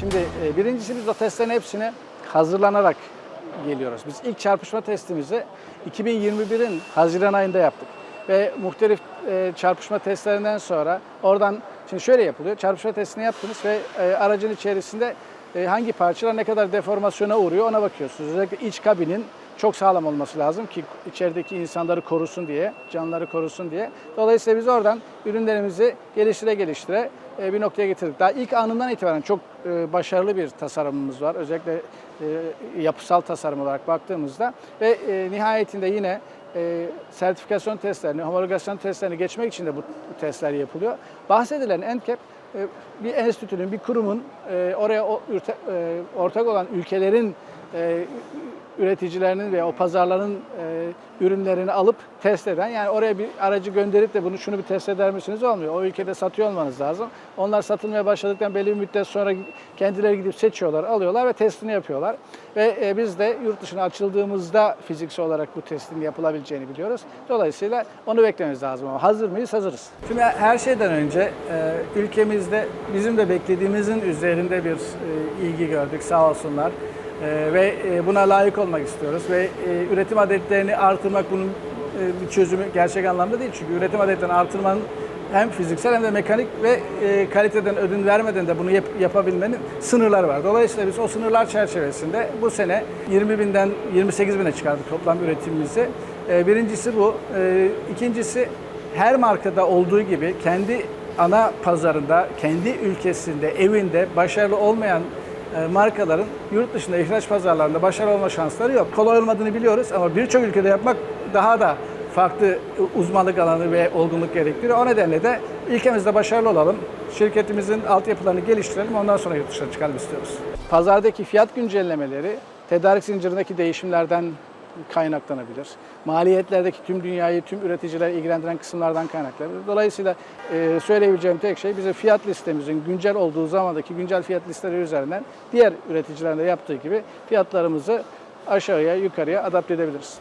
Şimdi e, birincisi biz o testlerin hepsine hazırlanarak geliyoruz. Biz ilk çarpışma testimizi 2021'in Haziran ayında yaptık. Ve muhtelif e, çarpışma testlerinden sonra oradan şimdi şöyle yapılıyor. Çarpışma testini yaptınız ve e, aracın içerisinde hangi parçalar ne kadar deformasyona uğruyor ona bakıyorsunuz. Özellikle iç kabinin çok sağlam olması lazım ki içerideki insanları korusun diye, canları korusun diye. Dolayısıyla biz oradan ürünlerimizi geliştire geliştire e, bir noktaya getirdik. Daha ilk anından itibaren çok e, başarılı bir tasarımımız var. Özellikle e, yapısal tasarım olarak baktığımızda ve nihayetinde yine sertifikasyon testlerini, homologasyon testlerini geçmek için de bu testler yapılıyor. Bahsedilen ENCAP bir enstitünün, bir kurumun oraya ortak olan ülkelerin üreticilerinin ve o pazarların e, ürünlerini alıp test eden yani oraya bir aracı gönderip de bunu şunu bir test eder misiniz olmuyor. O ülkede satıyor olmanız lazım. Onlar satılmaya başladıktan belli bir müddet sonra kendileri gidip seçiyorlar, alıyorlar ve testini yapıyorlar. Ve e, biz de yurt dışına açıldığımızda fiziksel olarak bu testin yapılabileceğini biliyoruz. Dolayısıyla onu beklememiz lazım ama hazır mıyız? Hazırız. Şimdi her şeyden önce e, ülkemizde bizim de beklediğimizin üzerinde bir e, ilgi gördük sağ olsunlar. Ee, ve e, buna layık olmak istiyoruz ve e, üretim adetlerini artırmak bunun e, bir çözümü gerçek anlamda değil. Çünkü üretim adetlerini artırmanın hem fiziksel hem de mekanik ve e, kaliteden ödün vermeden de bunu yap- yapabilmenin sınırları var. Dolayısıyla biz o sınırlar çerçevesinde bu sene 20 binden 28 bine çıkardık toplam üretimimizi. E, birincisi bu. E, ikincisi her markada olduğu gibi kendi ana pazarında, kendi ülkesinde, evinde başarılı olmayan markaların yurt dışında ihraç pazarlarında başarılı olma şansları yok. Kolay olmadığını biliyoruz ama birçok ülkede yapmak daha da farklı uzmanlık alanı ve olgunluk gerektiriyor. O nedenle de ülkemizde başarılı olalım. Şirketimizin altyapılarını geliştirelim. Ondan sonra yurt dışına çıkalım istiyoruz. Pazardaki fiyat güncellemeleri tedarik zincirindeki değişimlerden kaynaklanabilir. Maliyetlerdeki tüm dünyayı, tüm üreticileri ilgilendiren kısımlardan kaynaklanabilir. Dolayısıyla e, söyleyebileceğim tek şey bize fiyat listemizin güncel olduğu zamandaki güncel fiyat listeleri üzerinden diğer üreticilerin de yaptığı gibi fiyatlarımızı aşağıya, yukarıya adapte edebiliriz.